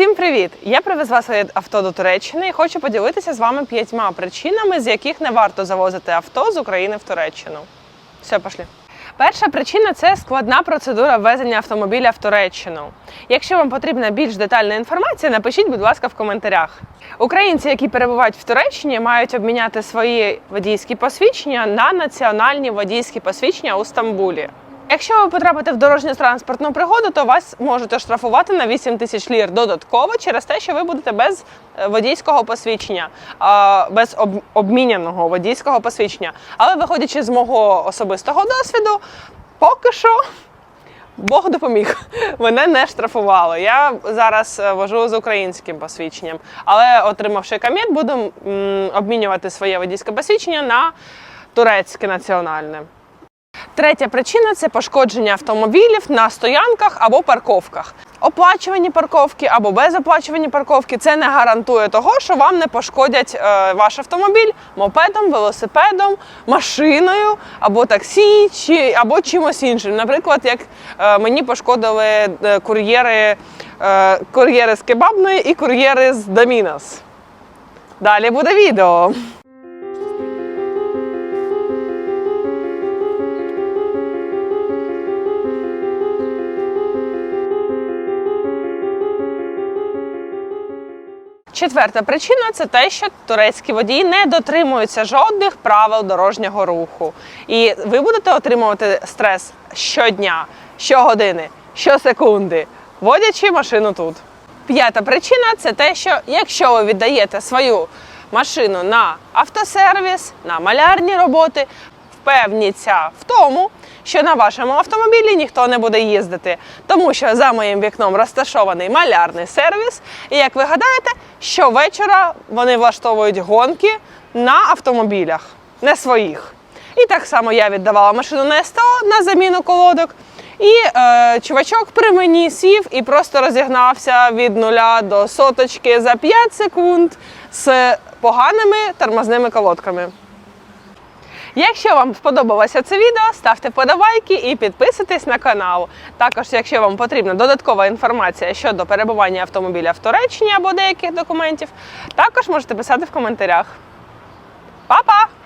Всім привіт! Я привезла своє авто до Туреччини і хочу поділитися з вами п'ятьма причинами, з яких не варто завозити авто з України в Туреччину. Все, пошли. Перша причина це складна процедура ввезення автомобіля в Туреччину. Якщо вам потрібна більш детальна інформація, напишіть, будь ласка, в коментарях. Українці, які перебувають в Туреччині, мають обміняти свої водійські посвідчення на національні водійські посвідчення у Стамбулі. Якщо ви потрапите в дорожньо-транспортну пригоду, то вас можуть оштрафувати на 8 тисяч лір додатково через те, що ви будете без е, водійського посвідчення, без об- обміняного водійського посвідчення. Але виходячи з мого особистого досвіду, поки що Бог допоміг. Мене не штрафували. Я зараз е, вожу з українським посвідченням, але отримавши кам'ят, буду обмінювати своє водійське посвідчення на турецьке національне. Третя причина це пошкодження автомобілів на стоянках або парковках. Оплачувані парковки або безоплачувані парковки це не гарантує того, що вам не пошкодять е, ваш автомобіль мопедом, велосипедом, машиною або таксі, чи або чимось іншим. Наприклад, як е, мені пошкодили е, кур'єри, кур'єри з кебабної і кур'єри з Домінос. Далі буде відео. Четверта причина це те, що турецькі водії не дотримуються жодних правил дорожнього руху. І ви будете отримувати стрес щодня, щогодини, щосекунди, водячи машину тут. П'ята причина це те, що якщо ви віддаєте свою машину на автосервіс, на малярні роботи, впевніться в тому, що на вашому автомобілі ніхто не буде їздити, тому що за моїм вікном розташований малярний сервіс. І як ви гадаєте, щовечора вони влаштовують гонки на автомобілях, не своїх. І так само я віддавала машину на СТО на заміну колодок. І е, чувачок при мені сів і просто розігнався від нуля до соточки за 5 секунд з поганими тормозними колодками. Якщо вам сподобалося це відео, ставте подобайки і підписуйтесь на канал. Також, якщо вам потрібна додаткова інформація щодо перебування автомобіля в Туреччині або деяких документів, також можете писати в коментарях. Па-па!